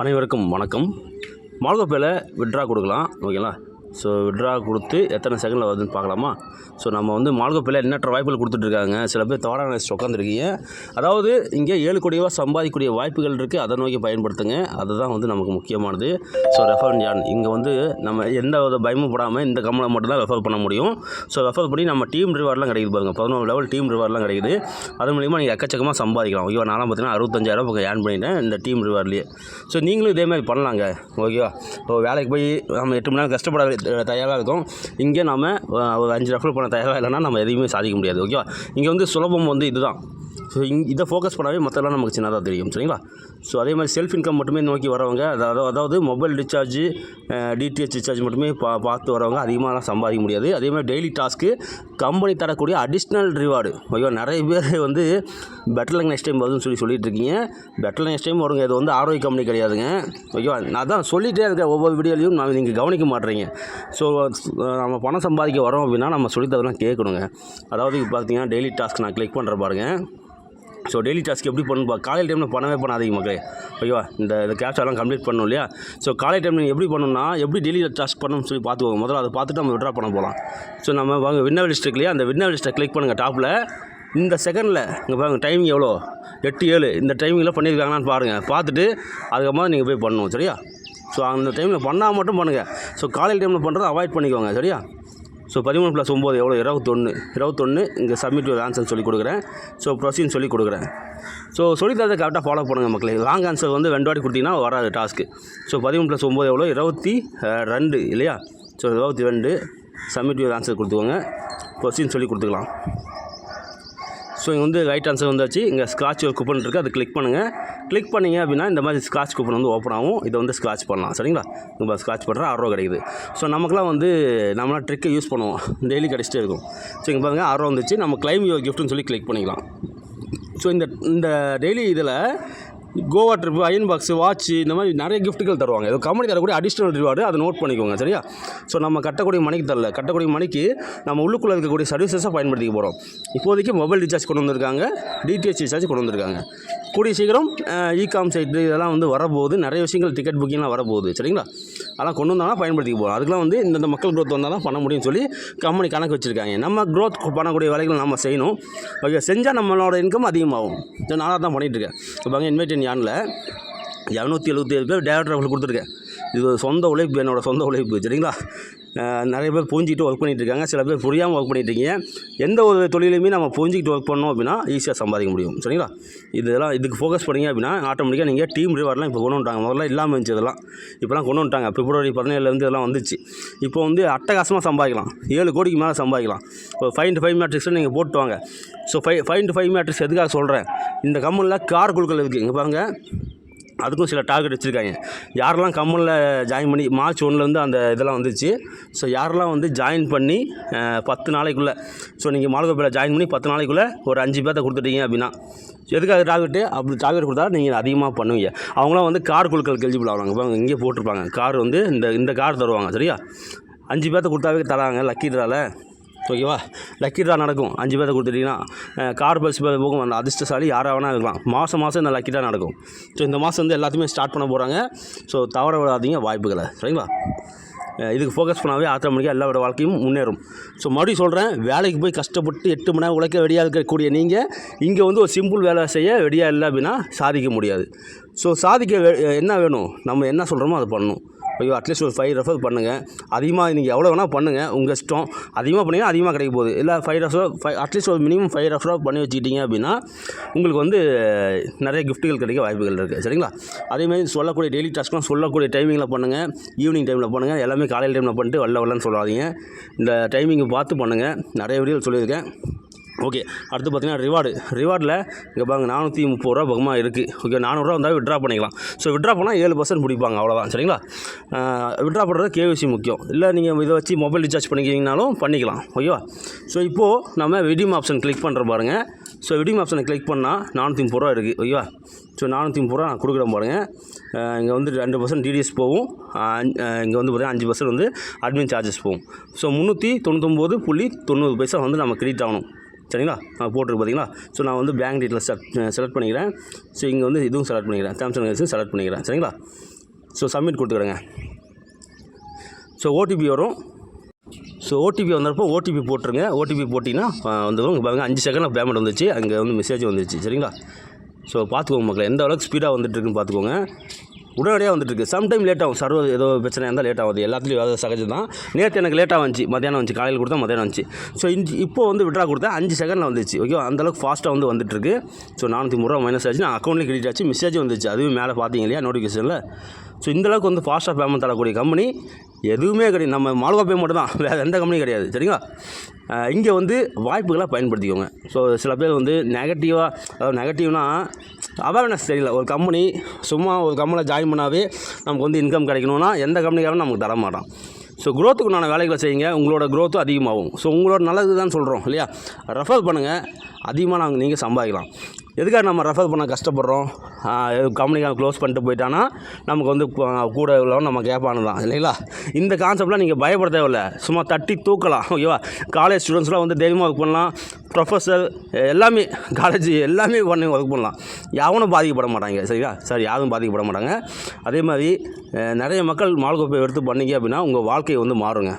அனைவருக்கும் வணக்கம். மால்கோப்பையில் விட்ரா கொடுக்கலாம். ஓகேங்களா ஸோ விட்ரா கொடுத்து எத்தனை செகண்டில் வருதுன்னு பார்க்கலாமா? ஸோ நம்ம வந்து மால்கோப்பையில் எண்ணற்ற வாய்ப்புகள் கொடுத்துட்ருக்காங்க. சில பேர் தவறான நினச்சிட்டு உட்காந்துருக்கீங்க அதாவது இங்கே ஏழு கோடியோ சம்பாதிக்கக்கூடிய வாய்ப்புகள் இருக்குது அதை நோக்கி பயன்படுத்துங்க. அதுதான் வந்து நமக்கு முக்கியமானது. ஸோ ரெஃபர் யான் இங்கே வந்து நம்ம எந்த வித பயமும் படாமல் இந்த கம்மலை மட்டும்தான் ரெஃபர் பண்ண முடியும். ஸோ ரெஃபர் பண்ணி நம்ம டீம் ரிவார்ட்லாம் கிடைக்குது பாருங்கள் பதினோரு லெவல் டீம் ரிவார்ட்லாம் கிடைக்குது. அது மூலிமா நீங்கள் எக்கச்சக்கமாக சம்பாதிக்கலாம். ஓகேவா நானும் பார்த்தீங்கன்னா அறுபத்தஞ்சாயிரம் இப்போ ஏர்ன் பண்ணிட்டேன் இந்த டீம் ரிவார்ட்லேயே ஸோ நீங்களும் இதே மாதிரி பண்ணலாங்க. ஓகேவா இப்போ வேலைக்கு போய் நம்ம எட்டு மணி நேரம் கஷ்டப்படாது தயாராக இருக்கும். இங்கே நம்ம ஒரு அஞ்சு ரெஃபர் பண்ண தயாராக இல்லைன்னா நம்ம எதையுமே சாதிக்க முடியாது ஓகேவா இங்கே வந்து சுலபம் வந்து இதுதான். ஸோ இங் இதை ஃபோக்கஸ் பண்ணாவே மற்றெல்லாம் நமக்கு சின்னதாக தெரியும் சரிங்களா? ஸோ அதே மாதிரி செல்ஃப் இன்கம் மட்டுமே நோக்கி வரவங்க அதாவது அதாவது மொபைல் ரீசார்ஜ் டிடிஹெச் ரீசார்ஜ் மட்டுமே பா பார்த்து வரவங்க அதிகமாகலாம் சம்பாதிக்க முடியாது. அதே மாதிரி டெய்லி டாஸ்க்கு கம்பெனி தரக்கூடிய அடிஷ்னல் ரிவார்டு ஓகேவா நிறைய பேர் வந்து பெட்டர் நெக்ஸ்ட் டைம் வருதுன்னு சொல்லி சொல்லிட்டு இருக்கீங்க பெட்டர் நெக்ஸ்ட் டைம் வருங்க இது வந்து ஆரோக்கிய கம்பெனி கிடையாதுங்க. ஓகேவா நான் தான் சொல்லிகிட்டே இருக்கேன் ஒவ்வொரு வீடியோலையும் நான் நீங்கள் கவனிக்க மாட்டேறீங்க. ஸோ நம்ம பணம் சம்பாதிக்க வரோம் அப்படின்னா நம்ம சொல்லித்தரலாம் கேட்கணுங்க. அதாவது இப்போ பார்த்தீங்கன்னா டெய்லி டாஸ்க் நான் கிளிக் பண்ணுற பாருங்கள் ஸோ டெய்லி டாஸ்க் எப்படி பண்ணணும் காலையில் டைமில் பண்ணவே பண்ணாதீங்க மக்களே. ஓகேவா? இந்த இந்த கேப்சாலாம் கம்ப்ளீட் பண்ணணும் இல்லையா? ஸோ காலை டைமில் நீங்கள் எப்படி பண்ணணும்னா எப்படி டெய்லி டாஸ்க் பண்ணணும்னு சொல்லி பார்த்துக்கோங்க. முதல்ல அதை பார்த்துட்டு நம்ம விட்ரா பண்ண போகலாம் ஸோ நம்ம வாங்க வின்னர் லிஸ்ட் இல்லையா? அந்த வின்னர் லிஸ்ட்டை கிளிக் பண்ணுங்கள் டாப்பில் இந்த செகண்டில் இங்கே பாருங்க டைமிங் எவ்வளோ? எட்டு ஏழு. இந்த டைமிங்கில் பண்ணியிருக்காங்களான்னு பாருங்கள் பார்த்துட்டு அதுக்கப்புறம் நீங்கள் போய் பண்ணணும் சரியா? ஸோ அந்த டைமில் பண்ணால் மட்டும் பண்ணுங்கள் ஸோ காலையில் டைமில் பண்ணுறதை அவாய்ட் பண்ணிக்கோங்க சரியா? ஸோ பதிமூணு ப்ளஸ் ஒம்பது எவ்வளோ இருபத்தொன்று இருபத்தொன்று இங்கே சப்மிட் ஆன்சர் சொல்லி கொடுக்குறேன். ஸோ ப்ரொசீன் சொல்லி கொடுக்குறேன். ஸோ சொல்லித்தரதை கரெக்டாக ஃபாலோ பண்ணுங்கள் மக்களே. லாங் ஆன்சர் வந்து ரெண்டு வாட்டி கொடுத்தீங்கன்னா வராது டாஸ்க்கு ஸோ பதிமூணு ப்ளஸ் ஒம்பது எவ்வளோ இருபத்தி ரெண்டு இல்லையா? ஸோ இருபத்தி ரெண்டு சப்மிட் ஆன்சர் கொடுத்துக்கோங்க. ப்ரொசீன் சொல்லி கொடுத்துக்கலாம். ஸோ இங்கே வந்து ரைட் ஆன்சர் வந்தாச்சு. இங்கே ஸ்க்ராட்ச் ஒரு கூப்பன் இருக்குது அதை கிளிக் பண்ணுங்கள் கிளிக் பண்ணீங்க அப்படின்னா இந்த மாதிரி ஸ்க்ராட்ச் கூப்பன் வந்து ஓப்பன் ஆகும். இதை வந்து ஸ்க்ராட்ச் பண்ணலாம். சரிங்களா? நம்ம ஸ்க்ராட்ச் பண்ணுற ஆர்வம் கிடைக்குது. ஸோ நமக்குலாம் வந்து நம்மளாம் ட்ரிக்கை யூஸ் பண்ணுவோம். டெய்லி கிடச்சிட்டே இருக்கும். ஸோ இங்கே பாருங்கள் ஆர்வம் வந்துச்சு. நம்ம கிளைம் யுவர் கிஃப்ட்னு சொல்லி கிளிக் பண்ணிக்கலாம். ஸோ இந்த இந்த டெய்லி இதில் Goa trip iron box watch இந்த மாதிரி நிறைய கிஃப்ட்டுகள் தருவாங்க. இது கம்பெனி தரக்கூடிய அடிஷ்னல் ரிவார்டு அதை நோட் பண்ணிக்கோங்க சரியா? ஸோ நம்ம கட்டக்கூடிய மணிக்கு தரல. கட்டக்கூடிய மணிக்கு நம்ம உள்ளுக்குள்ளே இருக்கக்கூடிய சர்வீசஸை பயன்படுத்திக்க போகிறோம் இப்போதைக்கு மொபைல் ரீசார்ஜ் கொண்டு வந்திருக்காங்க. டிடிஹெச் ரீசார்ஜ் கொண்டு வந்திருக்காங்க. கூடிய சீக்கிரம் இகாம் சைட்டு இதெல்லாம் வந்து வரப்போகுது. நிறைய விஷயங்கள் டிக்கெட் புக்கிங்லாம் வரப்போகுது சரிங்களா? அதெல்லாம் கொண்டு வந்தாலும் பயன்படுத்திக்க போகிறோம் அதுக்கெலாம் வந்து இந்த மக்கள் க்ரோத் வந்தால் தான் பண்ண முடியும்னு சொல்லி கம்பெனி கணக்கு வச்சுருக்காங்க. நம்ம க்ரோத் பண்ணக்கூடிய வேலைகள் நம்ம செய்யணும். ஓகே செஞ்சால் நம்மளோட இன்கம் அதிகமாகும். நான் தான் பண்ணிகிட்ருக்கேன் இப்போ இன்வைட் யானில் இரநூத்தி எழுபத்தி ஏழு பேர் டேரக்டர் அவங்களுக்கு கொடுத்துருக்கேன் இது சொந்த உழைப்பு என்னோடய சொந்த உழைப்பு சரிங்களா? நிறைய பேர் புரிஞ்சிக்கிட்டு ஒர்க் பண்ணிகிட்டு இருக்காங்க சில பேர் புரியாமல் ஒர்க் பண்ணிகிட்டு இருக்கீங்க எந்த ஒரு தொழிலையுமே நம்ம புரிஞ்சிக்கிட்டு ஒர்க் பண்ணோம் அப்படின்னா ஈஸியாக சம்பாதிக்க முடியும் சரிங்களா? இதெல்லாம் இதுக்கு ஃபோக்கஸ் பண்ணீங்க அப்படின்னா ஆட்டோமேட்டிக்காக நீங்கள் டீம் ரிவார்ட்லாம் இப்போ கொண்டு வந்துட்டாங்க. முதல்ல இல்லாமல் இருந்துச்சு இதெல்லாம். இப்போலாம் கொண்டு வந்துட்டாங்க. பிப்ரவரி பதினேழுலேருந்து இதெல்லாம் வந்துச்சு. இப்போ வந்து அட்டகாசமாக சம்பாதிக்கலாம். ஏழு கோடிக்கு மேலே சம்பாதிக்கலாம். இப்போ ஃபைவ் இன்ட்டு ஃபைவ் மேட்ரிக்ஸில் நீங்கள் போட்டு வாங்க. So five five into five matrix எதுக்காக சொல்கிறேன் இந்த கம்பெனியில் கார் குழுக்கள் இருக்குது இங்கே பாருங்கள் அதுக்கும் சில டார்கெட் வச்சுருக்காங்க. யாரெல்லாம் கம்பெனியில் ஜாயின் பண்ணி மார்ச் ஒன்றுலேருந்து அந்த இதெல்லாம் வந்துச்சு. ஸோ யாரெல்லாம் வந்து ஜாயின் பண்ணி பத்து நாளைக்குள்ளே ஸோ நீங்கள் மாலகோப்பையில் ஜாயின் பண்ணி பத்து நாளைக்குள்ளே ஒரு அஞ்சு பேர்த்த கொடுத்துட்டீங்க அப்படின்னா எதுக்காக டார்கெட்டு அப்படி டார்கெட் கொடுத்தா நீங்கள் அதிகமாக பண்ணுவீங்க. அவங்களாம் வந்து கார் குழுக்கள் எலிஜிபிள் ஆவாங்க. இப்போ இங்கே போட்டிருப்பாங்க. கார் வந்து இந்த இந்த கார் தருவாங்க சரியா? அஞ்சு பேர்த்த கொடுத்தாவே தராங்க லக்கி தரால ஓகேவா? லக்கி ட்ரா நடக்கும். அஞ்சு பேர்த்த கொடுத்துட்டிங்கன்னா கார் பஸ் போகும். அந்த அதிர்ஷ்டசாலி யாராக வேணா இருக்கலாம். மாதம் மாதம் இந்த லக்கி ட்ரா நடக்கும். ஸோ இந்த மாதம் வந்து எல்லாத்தையுமே ஸ்டார்ட் பண்ண போகிறாங்க ஸோ தவற விடாதீங்க வாய்ப்புகளை. சரிங்களா? இதுக்கு ஃபோக்கஸ் பண்ணாவே ஆட்டோமேட்டிக்காக எல்லாரோட வாழ்க்கையும் முன்னேறும். ஸோ மறுபடியும் சொல்கிறேன் வேலைக்கு போய் கஷ்டப்பட்டு எட்டு மணி நேரம் உழைக்க ரெடியாக இருக்கக்கூடிய நீங்கள் இங்கே வந்து ஒரு சிம்பிள் வேலை செய்ய ரெடியாக இல்லை அப்படின்னா சாதிக்க முடியாது. ஸோ சாதிக்க வே- என்ன வேணும்? நம்ம என்ன சொல்கிறோமோ அதை பண்ணணும். ஐயோ அட்லீஸ்ட் ஒரு ஃபைவ் ரெஃபர் பண்ணுங்கள் அதிகமாக நீங்கள் எவ்வளோ வேணால் பண்ணுங்கள் உங்கள் இஷ்டம். அதிகமாக பண்ணிங்கன்னா அதிகமாக கிடைக்க போகுது. இல்லை five refer five at least ஒரு மினிமம் ஃபைவ் ரெஃபராக பண்ணி வச்சுக்கிட்டீங்க அப்படின்னா உங்களுக்கு வந்து நிறைய கிஃப்ட்டுகள் கிடைக்க வாய்ப்புகள் இருக்குது சரிங்களா? அதேமாதிரி சொல்லக்கூடிய டெய்லி டாஸ்க்லாம் சொல்லக்கூடிய டைமிங்கில் பண்ணுங்கள் ஈவினிங் டைமில் பண்ணுங்கள் எல்லாமே காலையில் டைமில் பண்ணிட்டு வரல வரலன்னு சொல்லாதீங்க. இந்த டைமிங்கை பார்த்து பண்ணுங்கள் நிறைய வீடியோ சொல்லியிருக்கேன். ஓகே அடுத்து பார்த்தீங்கன்னா ரிவார்டு ரிவார்டில் இங்கே பாருங்க நானூற்றி முப்பது ரூபா பக்கமாக இருக்குது ஓகே நானூறுரூவா வந்தால் விட்ரா பண்ணிக்கலாம். ஸோ விட்ரா பண்ணால் ஏழு பர்சன்ட் பிடிப்பாங்க அவ்வளோதான் சரிங்களா? விட்ரா பண்ணுறது கேவிசி முக்கியம். இல்லை நீங்கள் இதை வச்சு மொபைல் ரீசார்ஜ் பண்ணிக்கிறீங்கனாலும் பண்ணிக்கலாம் ஓகேவா? ஸோ இப்போது நம்ம விடிம் ஆப்ஷன் கிளிக் பண்ணுற பாருங்கள் ஸோ விடிம் ஆப்ஷனை கிளிக் பண்ணால் நானூற்றி முப்பது ரூபா இருக்குது ஓகேவா? ஸோ நானூற்றி முப்பது ரூபா நான் கொடுக்குறேன் பாருங்கள் இங்கே வந்து ரெண்டு பர்சன்ட் டிடிஎஸ் போகும். இங்கே வந்து பார்த்தீங்கன்னா அஞ்சு பர்சன்ட் வந்து அட்மின் சார்ஜஸ் போகும். ஸோ முந்நூற்றி தொண்ணூத்தொம்பது புள்ளி தொண்ணூறு பைசா வந்து நம்ம கிரெடிட் ஆகணும். சரிங்களா? நான் போட்டிருக்கு பார்த்தீங்களா ஸோ நான் வந்து பேங்க் டீட்டெயில் செலக்ட் செலக்ட் பண்ணிக்கிறேன். ஸோ இங்கே வந்து இதுவும் செலக்ட் பண்ணிக்கிறேன். டேர்ம்ஸ் அண்ட் கண்டிஷன் செலக்ட் பண்ணிக்கிறேன். சரிங்களா? ஸோ சப்மிட் கொடுத்துக்கிறேங்க. ஸோ ஓடிபி வரும். ஸோ ஓடிபி வந்தப்போ ஓடிபி போட்டுருங்க. ஓடிபி போட்டிங்கன்னா வந்துடும் இங்க பாருங்க அஞ்சு செகண்டில் பேமெண்ட் வந்துச்சு. அங்கே வந்து மெசேஜ் வந்துச்சு. சரிங்களா? ஸோ பார்த்துக்கோங்க மக்களை. எந்த அளவுக்கு ஸ்பீடாக வந்துட்டுருக்குன்னு பார்த்துக்கோங்க. உடனடியாக வந்துட்டுருக்கு. சம்டைம் லேட் ஆகும். சர்வர் ஏதோ பிரச்சனை இருந்தால் லேட் ஆகுது. எல்லாத்துலேயும் அது சகஜம் தான் நேற்று எனக்கு லேட்டாக வந்துச்சு. மத்தியானம் வந்துச்சு. காலையில் கொடுத்தா மத்தியானம் வந்துச்சு. ஸோ இஞ்சி இப்போ வந்து விட்ரா கொடுத்தா அஞ்சு செகண்டில் வந்துச்சு. ஓகே அந்தளவுக்கு ஃபாஸ்ட்டாக வந்து வந்துட்டுருக்கு. ஸோ நானூற்றி மூணு ரூபா மைனஸ் ஆச்சு நான் அக்கௌண்ட்லேயும் கிரெடிட் ஆச்சு. மெசேஜ் வந்துச்சு. அதுவும் மேலே பார்த்தீங்க இல்லையா? நோட்டிஃபிகேஷனில் ஸோ இந்தளவுக்கு வந்து ஃபாஸ்ட்டாக பேமெண்ட் தரக்கூடிய கம்பெனி எதுவுமே கிடையாது. நம்ம மால்கோ பே மட்டும் தான். வேறு எந்த கம்பெனியும் கிடையாது. சரிங்களா? இங்கே வந்து வாய்ப்புகளை பயன்படுத்திக்கோங்க. ஸோ சில பேர் வந்து நெகட்டிவாக அதாவது நெகட்டிவ்னா அவேர்னஸ் தெரியல. ஒரு கம்பெனி சும்மா ஒரு கம்பெனியில் ஜாயின் பண்ணாவே நமக்கு வந்து இன்கம் கிடைக்கணும்னா எந்த கம்பெனிக்காகவும் நமக்கு தர மாட்டான். ஸோ க்ரோத்துக்கு நான் வேலைகளை செய்யுங்க. உங்களோட க்ரோத்தும் அதிகமாகும். ஸோ உங்களோட நல்லது தான் சொல்கிறோம் இல்லையா? ரெஃபர் பண்ணுங்கள் அதிகமாக நாங்கள் நீங்கள் சம்பாதிக்கலாம். எதுக்காக நம்ம ரெஃபர் பண்ண கஷ்டப்படுறோம்? கம்பெனிக்காக க்ளோஸ் பண்ணிட்டு போயிட்டானா நமக்கு வந்து கூட உள்ளவன் நம்ம கேட்பானு தான் இல்லைங்களா? இந்த கான்செப்ட்லாம் நீங்கள் பயப்பட தேவையில்ல. சும்மா தட்டி தூக்கலாம் ஓகேவா காலேஜ் ஸ்டூடெண்ட்ஸ்லாம் வந்து தைரியமாக ஒர்க் பண்ணலாம். ப்ரொஃபஸர் எல்லாமே காலேஜ் எல்லாமே பண்ணி ஒர்க் பண்ணலாம். யாவனும் பாதிக்கப்பட மாட்டாங்க சரியா? சார் யாரும் பாதிக்கப்பட மாட்டாங்க. அதே மாதிரி நிறைய மக்கள் மால்கோப்பை எடுத்து பண்ணீங்க அப்படின்னா உங்கள் வாழ்க்கையை வந்து மாறுங்க.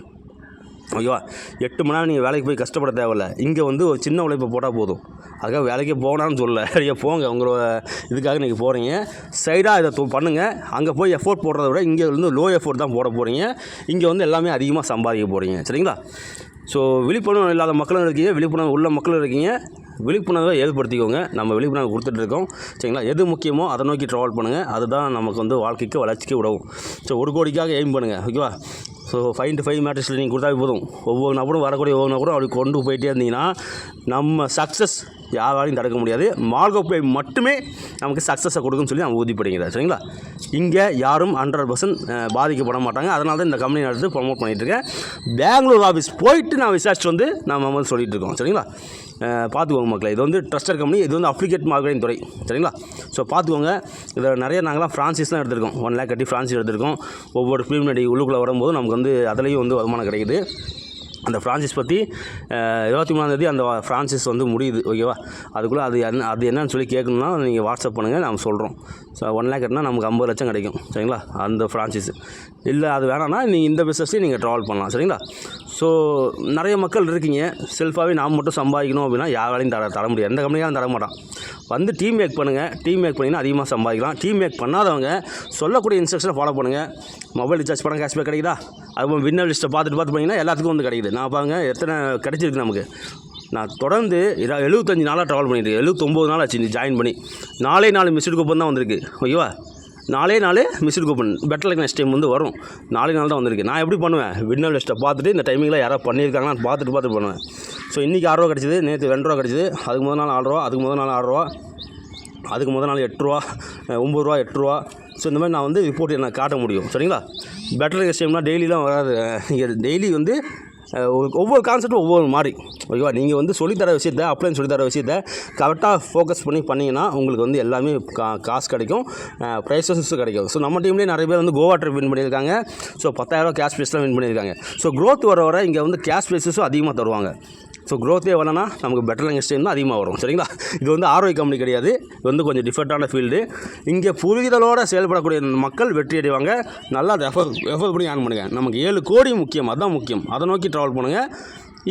ஓகேவா எட்டு மணி நேரம் நீங்கள் வேலைக்கு போய் கஷ்டப்பட தேவையில்ல. இங்கே வந்து ஒரு சின்ன உழைப்பு போட்டால் போதும். அதுக்காக வேலைக்கே போகலான்னு சொல்லலை. நீங்கள் போங்க உங்களோட இதுக்காக நீங்கள் போகிறீங்க சைடாக இதை தொ- பண்ணுங்கள் அங்கே போய் எஃபோர்ட் போடுறத விட இங்கே வந்து லோ எஃபோர்ட் தான் போட போகிறீங்க இங்கே வந்து எல்லாமே அதிகமாக சம்பாதிக்க போகிறீங்க சரிங்களா? ஸோ விழிப்புணர்வு இல்லாத மக்களும் இருக்கீங்க விழிப்புணர்வு உள்ள மக்களும் இருக்கீங்க. விழிப்புணர்வை ஏற்படுத்திக்கோங்க. நம்ம விழிப்புணர்வு கொடுத்துட்ருக்கோம் சரிங்களா? எது முக்கியமோ அதை நோக்கி ட்ராவல் பண்ணுங்கள் அதுதான் நமக்கு வந்து வாழ்க்கைக்கு வளர்ச்சிக்கு உதவும். ஸோ ஒரு கோடிக்காக எய்ம் பண்ணுங்கள் ஓகேவா ஸோ ஃபைவ் டு ஃபைவ் மேட்ரிஸில் நீங்கள் கொடுத்தாவே போதும். ஒவ்வொரு நபரும் வரக்கூடிய ஒவ்வொரு நபரும் அப்படி கொண்டு போயிட்டே இருந்தீங்கன்னா நம்ம சக்ஸஸ் யாராலையும் தடுக்க முடியாது. மார்கோப்பை மட்டுமே நமக்கு சக்ஸஸை கொடுக்குன்னு சொல்லி நான் உறுதிப்படுகிறார் சரிங்களா? இங்கே யாரும் ஹண்ட்ரட் பர்சன்ட் பாதிக்கப்பட மாட்டாங்க. அதனால தான் இந்த கம்பெனி நடத்து ப்ரொமோட் பண்ணிகிட்ருக்கேன் பெங்களூர் ஆஃபீஸ் போயிட்டு நான் விசாரிச்சுட்டு வந்து நம்ம வந்து சொல்லிகிட்டு இருக்கோம் சரிங்களா? பார்த்துக்கோங்க மக்களை. இது வந்து ட்ரஸ்டர் கம்பெனி இது வந்து அப்ளிகேட் மார்க்கெட்டிங் துறை சரிங்களா? ஸோ பார்த்துக்கோங்க. இதில் நிறைய நாங்களாம் ஃப்ரான்சிஸ்லாம் எடுத்திருக்கோம். ஒன் லேக் கட்டி ஃப்ரான்சிஸ் எடுத்திருக்கோம். ஒவ்வொரு ஃபிலிம் ப்ரீமியடி உள்ளுக்குள்ளே வரும்போது நமக்கு வந்து அதுலேயும் வந்து வருமானம் கிடைக்குது. அந்த ஃப்ரான்சிஸ் பற்றி இருபத்தி மூணாந்தேதி அந்த ஃப்ரான்சிஸ் வந்து முடியுது ஓகேவா அதுக்குள்ளே அது என்ன அது என்னன்னு சொல்லி கேட்கணுன்னா நீங்கள் வாட்ஸ்அப் பண்ணுங்கள் நம்ம சொல்கிறோம் ஸோ ஒன் லேக் கட்டினா நமக்கு ஐம்பது லட்சம் கிடைக்கும் சரிங்களா? அந்த ஃப்ரான்சிஸ் இல்லை அது வேணாம்னா நீங்கள் இந்த பிஸ்னஸ்லையும் நீங்கள் ட்ராவல் பண்ணலாம் சரிங்களா? ஸோ நிறைய மக்கள் இருக்கீங்க. செல்ஃபாகவே நாம் மட்டும் சம்பாதிக்கணும் அப்படின்னா யாராலையும் தர தர முடியாது. எந்த கம்பெனியாலும் தர மாட்டான். வந்து டீம் மேக் பண்ணுங்கள் டீம் மேக் பண்ணிங்கன்னா அதிகமாக சம்பாதிக்கலாம். டீம் மேக் பண்ணாதவங்க சொல்லக்கூடிய இன்ஸ்ட்ரக்ஷனை ஃபாலோ பண்ணுங்கள் மொபைல் ரீசார்ஜ் பண்ண கேஷ்பேக் கிடைக்குதா? அதுவும் வின்னர் லிஸ்ட்டை பார்த்துட்டு பார்த்து பண்ணிங்கன்னா எல்லாத்துக்கும் வந்து கிடைக்குது. நான் பாருங்க எத்தனை கிடைச்சிருக்கு நமக்கு? நான் தொடர்ந்து இதாக எழுபத்தஞ்சு நாளாக ட்ராவல் பண்ணிட்டு எழுபத்தொம்போது நாள் ஆச்சு ஜாயின் பண்ணி. நாலே நாலு மிஸ்டு கூப்பன் தான் வந்திருக்கு. ஓகேவா நாலே நாள் missed coupon better next time வந்து வரும். நாலே நாள் தான் வந்திருக்கு. நான் எப்படி பண்ணுவேன்? வின்னர் லிஸ்ட்டை பார்த்துட்டு இந்த டைமிங்கில் யாராவது பண்ணியிருக்காங்கன்னு பார்த்துட்டு பார்த்துட்டு பண்ணுவேன். ஸோ இன்றைக்கி ஆறுரூவா கிடச்சிது நேற்று ரெண்டு ரூபா கிடச்சிது. அதுக்கு முதல் நாள் ஆறுரூவா அதுக்கு முதல் நாள் ஆறுரூவா அதுக்கு முதல் நாள் எட்டு ரூபா ஒம்பது ரூபா எட்டு ரூபா. ஸோ இந்த மாதிரி நான் வந்து ரிப்போர்ட் எனக்கு காட்ட முடியும். சரிங்களா? பெட்டர் எஸ்டிஎம்னா டெய்லிலாம் வராது. நீங்கள் டெய்லி வந்து ஒவ்வொரு கான்செப்ட்டும் ஒவ்வொரு மாதிரி. ஓகேவா? நீங்கள் வந்து சொல்லித்தர விஷயத்த அப்ளைன் சொல்லித்தர விஷயத்த கரெக்டாக ஃபோக்கஸ் பண்ணி பண்ணிங்கன்னா உங்களுக்கு வந்து எல்லாமே கா காசு கிடைக்கும் ப்ரைஸஸும் கிடைக்கும். ஸோ நம்ம டீம்லேயே நிறைய பேர் வந்து கோவா ட்ரிப் வின் பண்ணியிருக்காங்க. ஸோ பத்தாயிரம் கேஷ் ப்ரைஸ்லாம் வின் பண்ணியிருக்காங்க. ஸோ க்ரோத் வர வர இங்கே வந்து கேஷ் ப்ரைஸஸும் அதிகமாக தருவாங்க. ஸோ க்ரோத்தே வரலன்னா நமக்கு பெட்டர் லாங்குவேஜ் டைம் தான் அதிகமாக வரும். சரிங்களா? இது வந்து ஆர்ஓஐ கம்பெனி கிடையாது. இது வந்து கொஞ்சம் டிஃபரெண்ட்டான ஃபீல்டு இங்கே புரிதலோடு செயல்படக்கூடிய மக்கள் வெற்றி அடைவாங்க. நல்லா ரெஃபர் எஃபர் பண்ணி ஆன் பண்ணுங்கள் நமக்கு ஏழு கோடி முக்கியம். அதுதான் முக்கியம். அதை நோக்கி ட்ராவல் பண்ணுங்கள்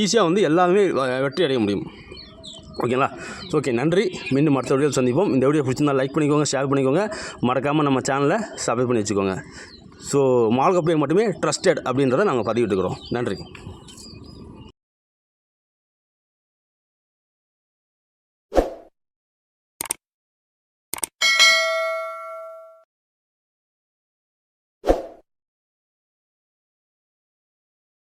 ஈஸியாக வந்து எல்லாமே வெற்றி அடைய முடியும். ஓகேங்களா? ஓகே நன்றி. மீண்டும் அடுத்த வீடியோ சந்திப்போம். இந்த வீடியோ பிடிச்சிருந்தா லைக் பண்ணிக்கோங்க ஷேர் பண்ணிக்கோங்க. மறக்காமல் நம்ம சேனலை சப்ஸ்கிரைப் பண்ணி வச்சுக்கோங்க. ஸோ மால்கப்பையை மட்டுமே ட்ரஸ்டட் அப்படின்றத நாங்கள் பதிவிட்டுக்கிறோம். நன்றி.